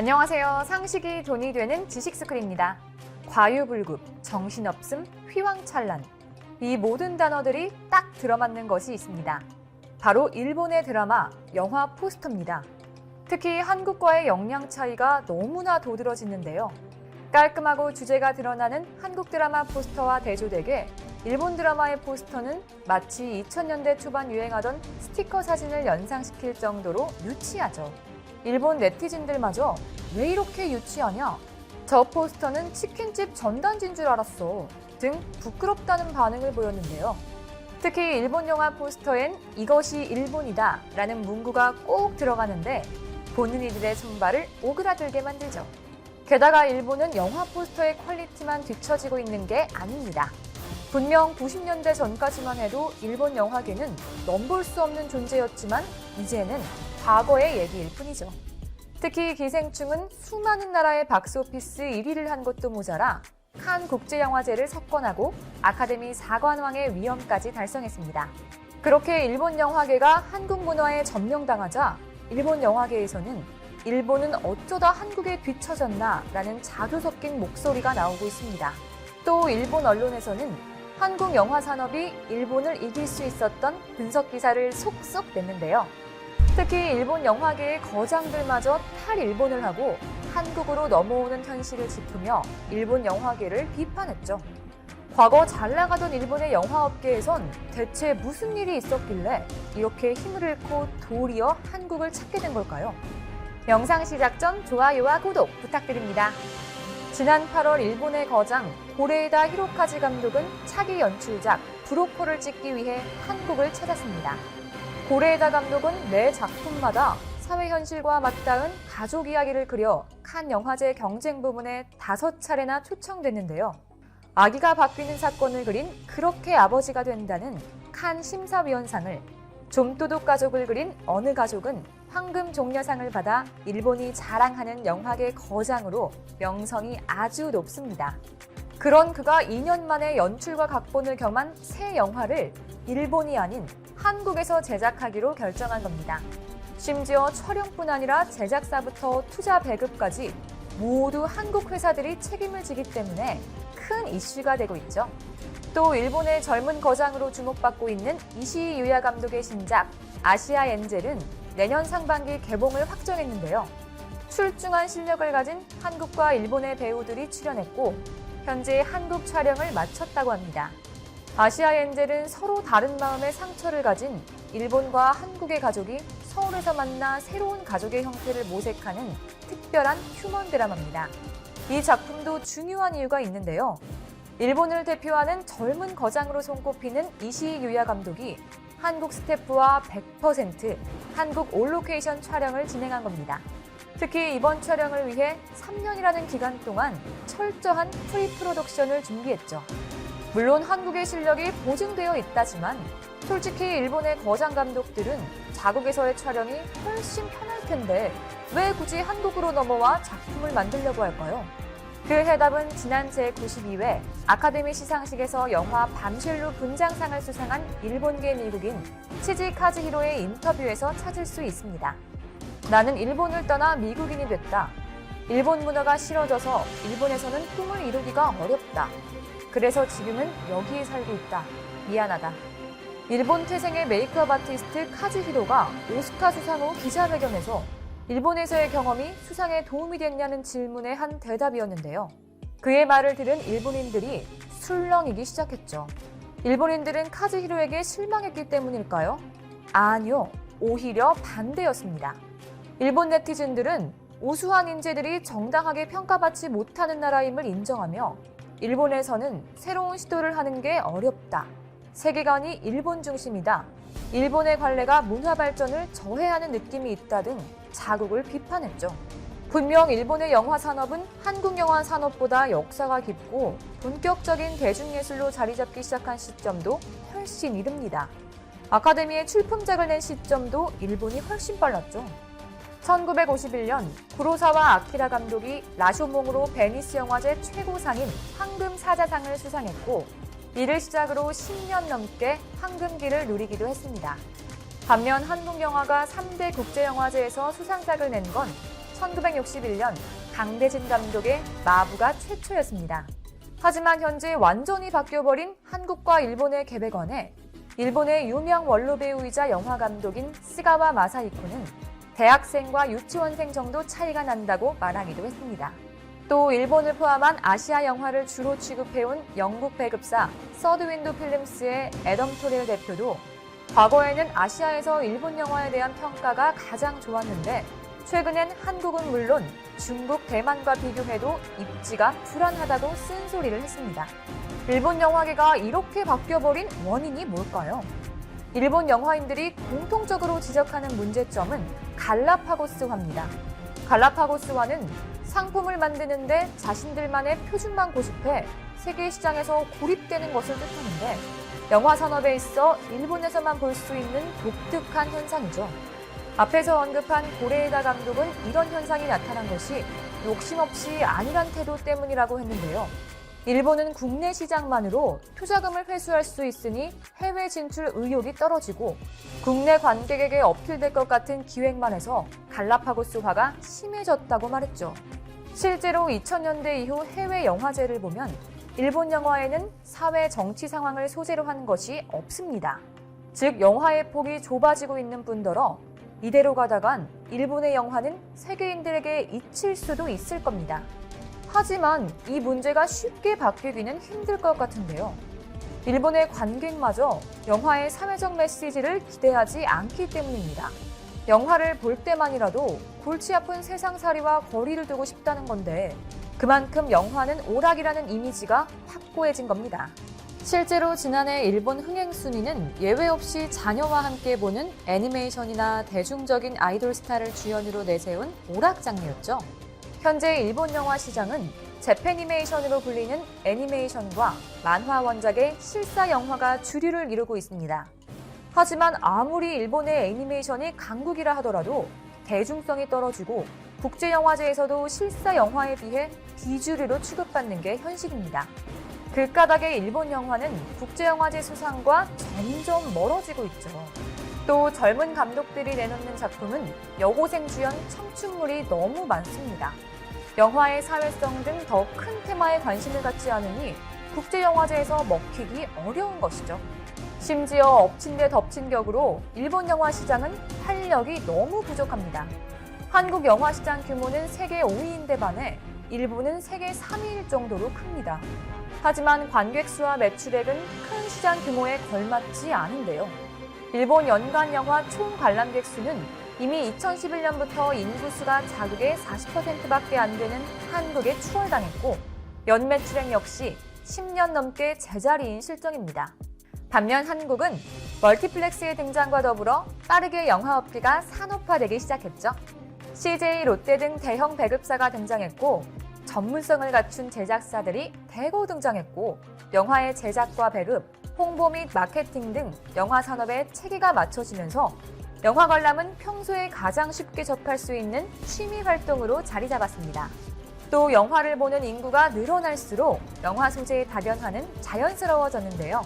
안녕하세요. 상식이 돈이 되는 지식스쿨입니다. 과유불급, 정신없음, 휘황찬란. 이 모든 단어들이 딱 들어맞는 것이 있습니다. 바로 일본의 드라마, 영화 포스터입니다. 특히 한국과의 역량 차이가 너무나 도드러지는데요. 깔끔하고 주제가 드러나는 한국 드라마 포스터와 대조되게 일본 드라마의 포스터는 마치 2000년대 초반 유행하던 스티커 사진을 연상시킬 정도로 유치하죠. 일본 네티즌들마저 왜 이렇게 유치하냐? 저 포스터는 치킨집 전단지인 줄 알았어. 등 부끄럽다는 반응을 보였는데요. 특히 일본 영화 포스터엔 이것이 일본이다 라는 문구가 꼭 들어가는데 보는 이들의 손발을 오그라들게 만들죠. 게다가 일본은 영화 포스터의 퀄리티만 뒤처지고 있는 게 아닙니다. 분명 90년대 전까지만 해도 일본 영화계는 넘볼 수 없는 존재였지만 이제는 과거의 얘기일 뿐이죠. 특히 기생충은 수많은 나라의 박스오피스 1위를 한 것도 모자라 칸 국제영화제를 석권하고 아카데미 사관왕의 위엄까지 달성했습니다. 그렇게 일본 영화계가 한국 문화에 점령당하자 일본 영화계에서는 일본은 어쩌다 한국에 뒤처졌나 라는 자주 섞인 목소리가 나오고 있습니다. 또 일본 언론에서는 한국 영화 산업이 일본을 이길 수 있었던 분석 기사를 속속 냈는데요. 특히 일본 영화계의 거장들마저 탈일본을 하고 한국으로 넘어오는 현실을 짚으며 일본 영화계를 비판했죠. 과거 잘 나가던 일본의 영화업계에선 대체 무슨 일이 있었길래 이렇게 힘을 잃고 도리어 한국을 찾게 된 걸까요? 영상 시작 전 좋아요와 구독 부탁드립니다. 지난 8월 일본의 거장 고레이다 히로카즈 감독은 차기 연출작 브로코를 찍기 위해 한국을 찾았습니다. 고레이다 감독은 매 작품마다 사회 현실과 맞닿은 가족 이야기를 그려 칸 영화제 경쟁 부문에 다섯 차례나 초청됐는데요. 아기가 바뀌는 사건을 그린 그렇게 아버지가 된다는 칸 심사위원상을 좀도둑 가족을 그린 어느 가족은 황금 종려상을 받아 일본이 자랑하는 영화계 거장으로 명성이 아주 높습니다. 그런 그가 2년 만에 연출과 각본을 겸한 새 영화를 일본이 아닌 한국에서 제작하기로 결정한 겁니다. 심지어 촬영뿐 아니라 제작사부터 투자 배급까지 모두 한국 회사들이 책임을 지기 때문에 큰 이슈가 되고 있죠. 또 일본의 젊은 거장으로 주목받고 있는 이시이 유야 감독의 신작 아시아 엔젤은 내년 상반기 개봉을 확정했는데요. 출중한 실력을 가진 한국과 일본의 배우들이 출연했고 현재 한국 촬영을 마쳤다고 합니다. 아시아 엔젤은 서로 다른 마음의 상처를 가진 일본과 한국의 가족이 서울에서 만나 새로운 가족의 형태를 모색하는 특별한 휴먼 드라마입니다. 이 작품도 중요한 이유가 있는데요. 일본을 대표하는 젊은 거장으로 손꼽히는 이시이 유야 감독이 한국 스태프와 100% 한국 올로케이션 촬영을 진행한 겁니다. 특히 이번 촬영을 위해 3년이라는 기간 동안 철저한 프리 프로덕션을 준비했죠. 물론 한국의 실력이 보증되어 있다지만 솔직히 일본의 거장 감독들은 자국에서의 촬영이 훨씬 편할 텐데 왜 굳이 한국으로 넘어와 작품을 만들려고 할까요? 그 해답은 지난 제92회 아카데미 시상식에서 영화 밤쉘로 분장상을 수상한 일본계 미국인 치지 카즈히로의 인터뷰에서 찾을 수 있습니다. 나는 일본을 떠나 미국인이 됐다. 일본 문화가 싫어져서 일본에서는 꿈을 이루기가 어렵다. 그래서 지금은 여기에 살고 있다. 미안하다. 일본 태생의 메이크업 아티스트 카즈히로가 오스카 수상 후 기자회견에서 일본에서의 경험이 수상에 도움이 됐냐는 질문에 한 대답이었는데요. 그의 말을 들은 일본인들이 술렁이기 시작했죠. 일본인들은 카즈히로에게 실망했기 때문일까요? 아니요. 오히려 반대였습니다. 일본 네티즌들은 우수한 인재들이 정당하게 평가받지 못하는 나라임을 인정하며 일본에서는 새로운 시도를 하는 게 어렵다. 세계관이 일본 중심이다. 일본의 관례가 문화 발전을 저해하는 느낌이 있다 등 자국을 비판했죠. 분명 일본의 영화 산업은 한국 영화 산업보다 역사가 깊고 본격적인 대중예술로 자리 잡기 시작한 시점도 훨씬 이릅니다. 아카데미에 출품작을 낸 시점도 일본이 훨씬 빨랐죠. 1951년 구로사와 아키라 감독이 라쇼몽으로 베니스 영화제 최고상인 황금 사자상을 수상했고 이를 시작으로 10년 넘게 황금기를 누리기도 했습니다. 반면 한국 영화가 3대 국제 영화제에서 수상작을 낸 건 1961년 강대진 감독의 마부가 최초였습니다. 하지만 현재 완전히 바뀌어버린 한국과 일본의 계백원에 일본의 유명 원로 배우이자 영화 감독인 스가와 마사히코는 대학생과 유치원생 정도 차이가 난다고 말하기도 했습니다. 또 일본을 포함한 아시아 영화를 주로 취급해온 영국 배급사 서드윈도 필름스의 애덤 토렐 대표도 과거에는 아시아에서 일본 영화에 대한 평가가 가장 좋았는데 최근엔 한국은 물론 중국, 대만과 비교해도 입지가 불안하다고 쓴소리를 했습니다. 일본 영화계가 이렇게 바뀌어버린 원인이 뭘까요? 일본 영화인들이 공통적으로 지적하는 문제점은 갈라파고스화입니다. 갈라파고스화는 상품을 만드는데 자신들만의 표준만 고집해 세계 시장에서 고립되는 것을 뜻하는데 영화 산업에 있어 일본에서만 볼 수 있는 독특한 현상이죠. 앞에서 언급한 고레에다 감독은 이런 현상이 나타난 것이 욕심 없이 아니란 태도 때문이라고 했는데요. 일본은 국내 시장만으로 투자금을 회수할 수 있으니 해외 진출 의욕이 떨어지고 국내 관객에게 어필될 것 같은 기획만 해서 갈라파고스화가 심해졌다고 말했죠. 실제로 2000년대 이후 해외 영화제를 보면 일본 영화에는 사회 정치 상황을 소재로 한 것이 없습니다. 즉 영화의 폭이 좁아지고 있는 뿐더러 이대로 가다간 일본의 영화는 세계인들에게 잊힐 수도 있을 겁니다. 하지만 이 문제가 쉽게 바뀌기는 힘들 것 같은데요. 일본의 관객마저 영화의 사회적 메시지를 기대하지 않기 때문입니다. 영화를 볼 때만이라도 골치 아픈 세상살이와 거리를 두고 싶다는 건데 그만큼 영화는 오락이라는 이미지가 확고해진 겁니다. 실제로 지난해 일본 흥행 순위는 예외 없이 자녀와 함께 보는 애니메이션이나 대중적인 아이돌 스타를 주연으로 내세운 오락 장르였죠. 현재 일본 영화 시장은 재패니메이션으로 불리는 애니메이션과 만화 원작의 실사 영화가 주류를 이루고 있습니다. 하지만 아무리 일본의 애니메이션이 강국이라 하더라도 대중성이 떨어지고 국제영화제에서도 실사 영화에 비해 비주류로 취급받는 게 현실입니다. 글가닥의 일본 영화는 국제영화제 수상과 점점 멀어지고 있죠. 또 젊은 감독들이 내놓는 작품은 여고생 주연 청춘물이 너무 많습니다. 영화의 사회성 등 더 큰 테마에 관심을 갖지 않으니 국제영화제에서 먹히기 어려운 것이죠. 심지어 엎친 데 덮친 격으로 일본 영화 시장은 활력이 너무 부족합니다. 한국 영화 시장 규모는 세계 5위인데 반해 일본은 세계 3위일 정도로 큽니다. 하지만 관객 수와 매출액은 큰 시장 규모에 걸맞지 않은데요. 일본 연간 영화 총 관람객 수는 이미 2011년부터 인구수가 자국의 40%밖에 안 되는 한국에 추월당했고 연매출액 역시 10년 넘게 제자리인 실정입니다. 반면 한국은 멀티플렉스의 등장과 더불어 빠르게 영화업계가 산업화되기 시작했죠. CJ, 롯데 등 대형 배급사가 등장했고 전문성을 갖춘 제작사들이 대거 등장했고 영화의 제작과 배급, 홍보 및 마케팅 등 영화 산업에 체계가 맞춰지면서 영화 관람은 평소에 가장 쉽게 접할 수 있는 취미 활동으로 자리 잡았습니다. 또 영화를 보는 인구가 늘어날수록 영화 소재의 다변화는 자연스러워졌는데요.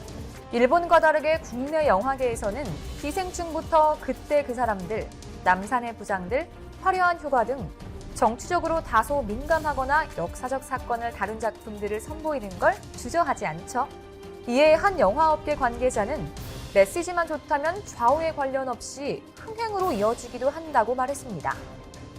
일본과 다르게 국내 영화계에서는 기생충부터 그때 그 사람들, 남산의 부장들, 화려한 휴가 등 정치적으로 다소 민감하거나 역사적 사건을 다룬 작품들을 선보이는 걸 주저하지 않죠. 이에 한 영화업계 관계자는 메시지만 좋다면 좌우에 관련 없이 흥행으로 이어지기도 한다고 말했습니다.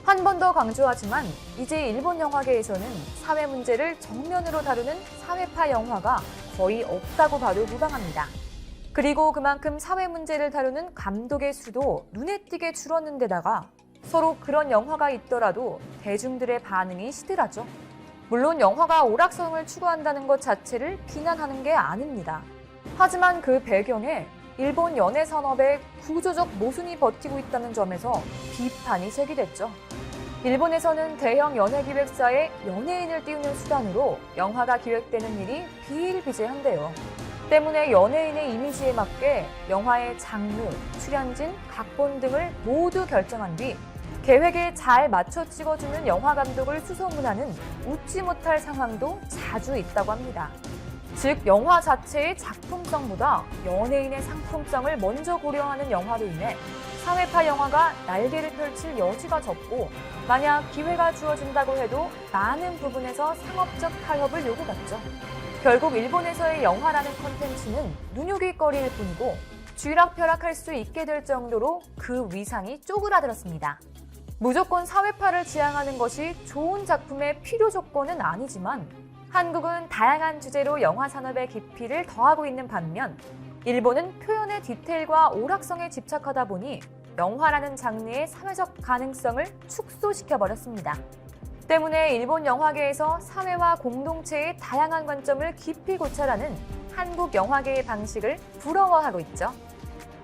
한 번 더 강조하지만 이제 일본 영화계에서는 사회 문제를 정면으로 다루는 사회파 영화가 거의 없다고 봐도 무방합니다. 그리고 그만큼 사회 문제를 다루는 감독의 수도 눈에 띄게 줄었는 데다가 서로 그런 영화가 있더라도 대중들의 반응이 시들하죠. 물론 영화가 오락성을 추구한다는 것 자체를 비난하는 게 아닙니다. 하지만 그 배경에 일본 연예 산업의 구조적 모순이 버티고 있다는 점에서 비판이 제기됐죠. 일본에서는 대형 연예 기획사에 연예인을 띄우는 수단으로 영화가 기획되는 일이 비일비재한데요. 때문에 연예인의 이미지에 맞게 영화의 장르, 출연진, 각본 등을 모두 결정한 뒤 계획에 잘 맞춰 찍어주는 영화 감독을 수소문하는 웃지 못할 상황도 자주 있다고 합니다. 즉, 영화 자체의 작품성보다 연예인의 상품성을 먼저 고려하는 영화로 인해 사회파 영화가 날개를 펼칠 여지가 적고 만약 기회가 주어진다고 해도 많은 부분에서 상업적 타협을 요구받죠. 결국 일본에서의 영화라는 컨텐츠는 눈요깃거리일 뿐이고 쥐락펴락할 수 있게 될 정도로 그 위상이 쪼그라들었습니다. 무조건 사회파를 지향하는 것이 좋은 작품의 필요 조건은 아니지만 한국은 다양한 주제로 영화 산업의 깊이를 더하고 있는 반면 일본은 표현의 디테일과 오락성에 집착하다 보니 영화라는 장르의 사회적 가능성을 축소시켜 버렸습니다. 때문에 일본 영화계에서 사회와 공동체의 다양한 관점을 깊이 고찰하는 한국 영화계의 방식을 부러워하고 있죠.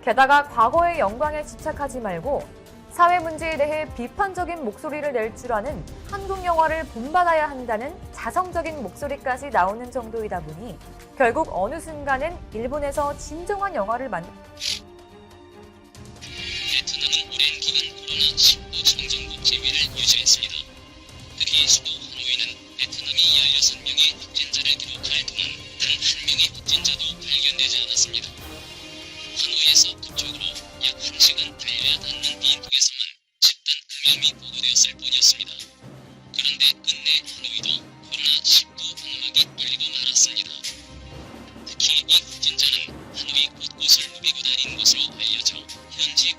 게다가 과거의 영광에 집착하지 말고 사회 문제에 대해 비판적인 목소리를 낼 줄 아는 한국 영화를 본받아야 한다는 자성적인 목소리까지 나오는 정도이다 보니 결국 어느 순간은 일본에서 진정한 영화를 만 베트 누비고 다니는 것으로 알려져 현지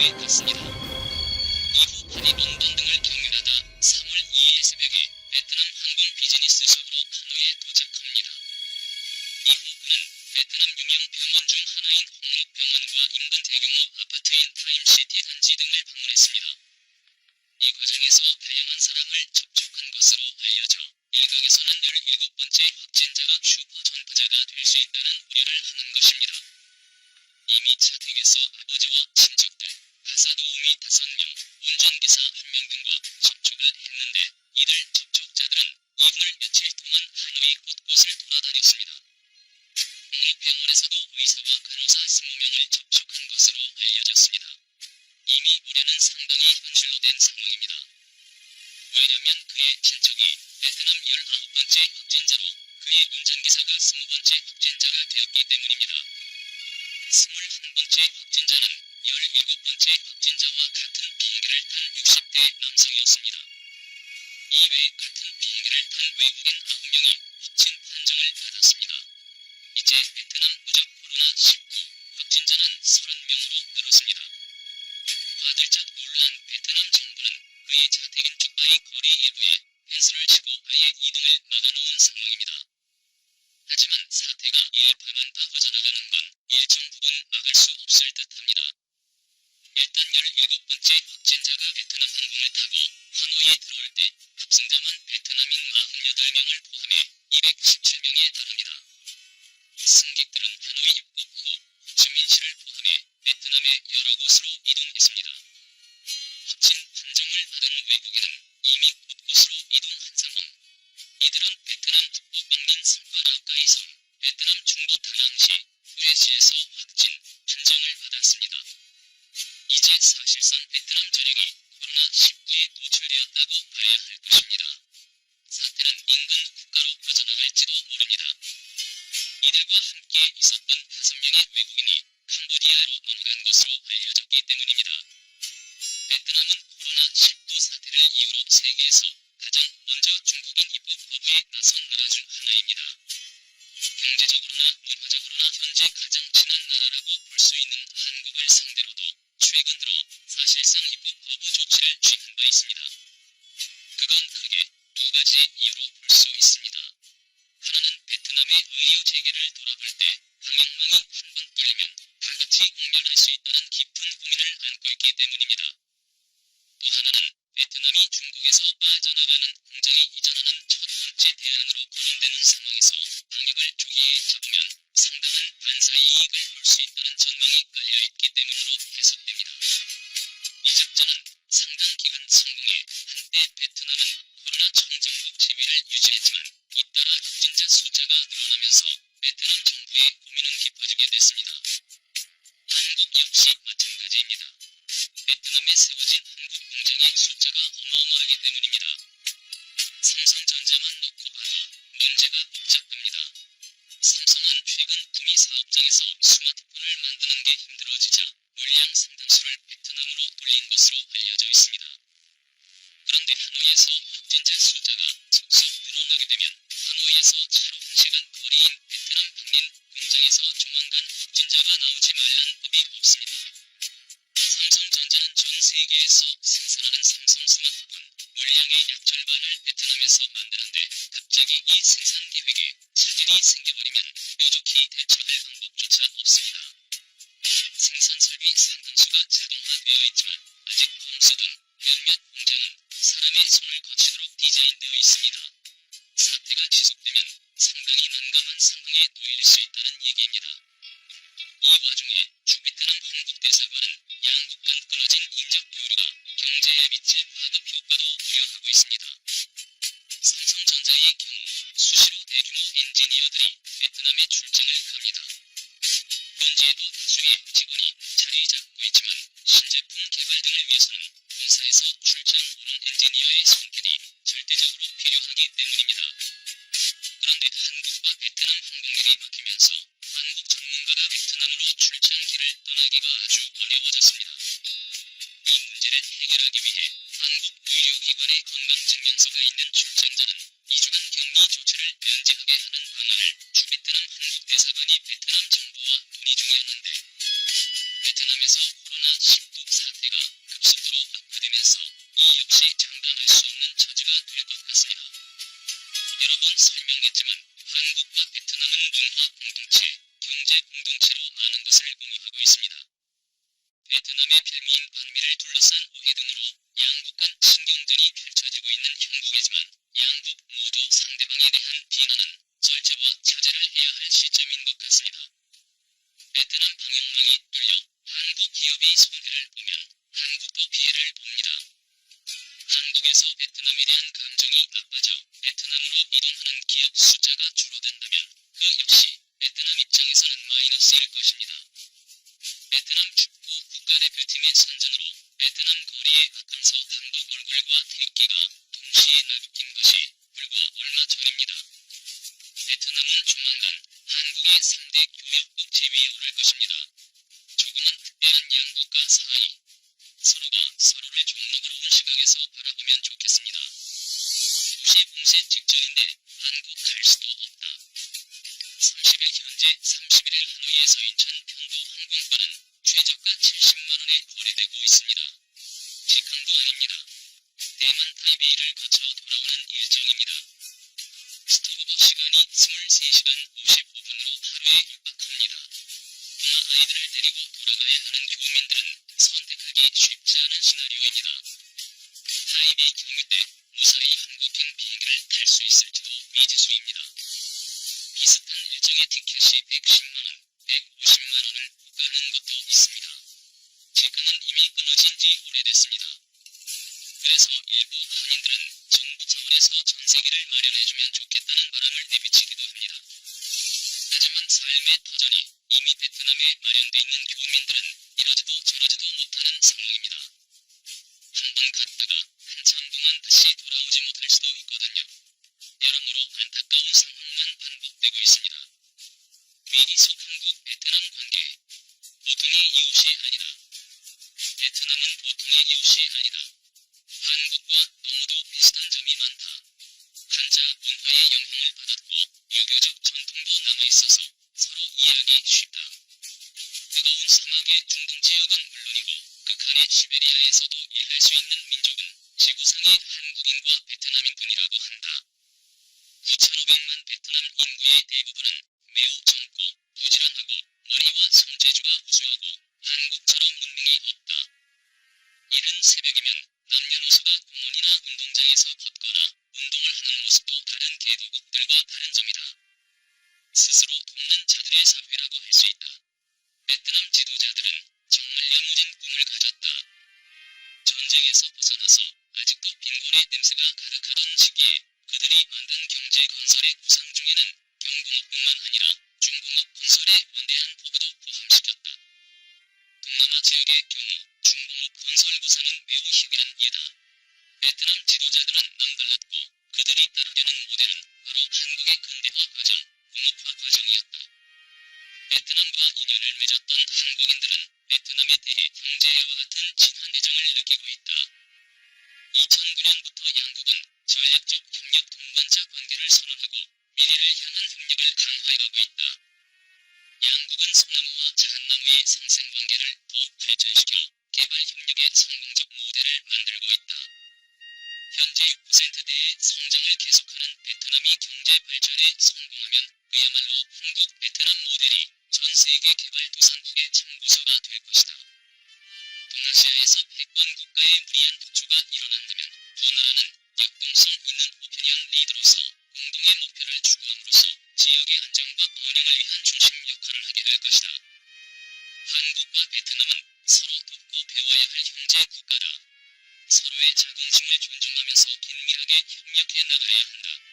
갔습니다. 이후 파리, 런던 돌아다녔습니다. 국립병원에서도 의사와 간호사 20명을 접촉한 것으로 알려졌습니다. 이미 우려는 상당히 현실로 된 상황입니다. 왜냐면 그의 친척이 베트남 19번째 확진자로 그의 운전기사가 20번째 확진자가 되었기 때문입니다. 21번째 확진자는 17번째 확진자와 같은 비행기를 탄 60대 남성이었습니다. 이외 같은 비행기를 탄 외국인 9명이 확진 판정을 받았습니다. 이제 베트남 누적 코로나19 확진자는 30명으로 늘었습니다. 화들짝 놀란 베트남 정부는 그의 자택인 쭈바이 거리 일부에 펜스를 치고 아예 이동을 막아놓은 상황입니다. 하지만 사태가 일파만파 퍼져나가는 건 이제 사실상 베트남 전역이 코로나 19에 노출되었다고 봐야 할 것입니다. 사태는 인근 국가로 퍼져나갈지도 모릅니다. 이들과 함께 있었던 다섯 명의 외국인이 캄보디아로 넘어간 것으로 알려졌기 때문입니다. 베트남은 코로나19 사태를 이유로 세계에서 가장 먼 체계를 돌아볼 때 방역망이 한 번 뚫리면 다 같이 공멸할 수 있다는 깊은 고민을 안고 있기 때문입니다. 삼성전자만 놓고 봐도 문제가 복잡합니다. 삼성은 최근 구미 사업장에서 스마트폰을 만드는 게 힘들어지자 물량 상당수를 베트남으로 돌린 것으로 알려져 있습니다. 그런데 하노이에서 확진자 숫자 있지만 아직 검수둔 몇몇 공장은 사람의 손을 거치도록 디자인되어 있습니다. 사태가 지속되면 상당히 난감한 상황에 놓일 수 있다는 얘기입니다. 이 와중에 주베트남 한국 대사관 전문가가 베트남으로 출장 길을 떠나기가 아주 어려워졌습니다. 이 문제를 해결하기 위해 한국 의료기관의 건강증명서가 있는 출장자는 2주간 격리 조치를 면제하게 하는 방안을 대방에 대한 비난은 절제와 자제를 해야 할 시점인 것 같습니다. 베트남 방역망이 뚫려 한국 기업이 손해를 보면 한국도 피해를 봅니다. 한국에서 베트남에 대한 감정이 나빠져 베트남으로 이동하는 기업 서로를 종록으로 온 시각에서 바라보면 좋겠습니다. 도시 봉쇄 직전인데 한국 갈 수도 없다. 30일 현재 31일 하노이에서 인천 편도 항공권은 최저가 70만원에 거래되고 있습니다. 직항도 아닙니다. 대만 타이베이를 거쳐 오래됐습니다. 그래서 일부 한인들은 정부 차원에서 전세기를 마련해주면 좋겠다는 바람을 내비치기도 합니다. 하지만 삶의 터전이 이미 베트남에 마련돼 있는 교민들은 이러지도 저러지도 못하는 상황입니다. 영향을 받았고 유교적 전통도 남아있어서 서로 이해하기 쉽다. 뜨거운 사막의 중동 지역은 물론이고 극한의 시베리아에서도 일할 수 있는 민족은 지구상의 한국인과 베트남인뿐이라고 한다. 9,500만 베트남 인구의 대부분은 매우 젊고 부지런하고 머리와 손재주가 우수하고 한국처럼 문명이 없다. 이른 새벽이면 남녀노소가 공원이나 운동장에서 걷거나 운동을 하는 모습도 다른 개도국들 사회들과 다른 점이다. 스스로 돕는 자들의 사회라고 할 수 있다. 베트남 지도자들은 정말 야무진 꿈을 가졌다. 전쟁에서 벗어나서 아직도 빈곤의 냄새가 가득하던 시기에 그들이 만든 경제 건설의 구상 중에는 경공업뿐만 아니라 중공업 건설의 원대한 포부도 포함시켰다. 동남아 지역의 경우 중공업 건설 구상은 매우 희귀한 예다. 베트남 지도자들은 남달랐고 그들이 따르려는 모델은 바로 한국의 근대화 과정, 공업화 과정이었다. 베트남과 인연을 맺었던 한국인들은 베트남에 대해 형제와 같은 친한 애정을 느끼고 있다. 2009년부터 양국은 전략적 협력 동반자 관계를 선언하고 미래를 향한 협력을 강화해가고 있다. 양국은 소나무와 자한나무의 상생 관계를 더욱 발전시켜 개발 협력의 성공적 모델을 만들고 있다. 현재 6%대의 성장을 계속하는 베트남이 경제 발전에 성공하면 그야말로 한국 베트남 모델이 전 세계 개발도상국의 참고서가 될 것이다. 동아시아에서 패권 국가의 무리한 부추가 일어난다면 두 나라는 역동성 있는 우편형 리더로서 공동의 목표를 추구함으로써 지역의 안정과 번영을 위한 중심 역 존중하면서 긴밀하게 협력해 나가야 한다.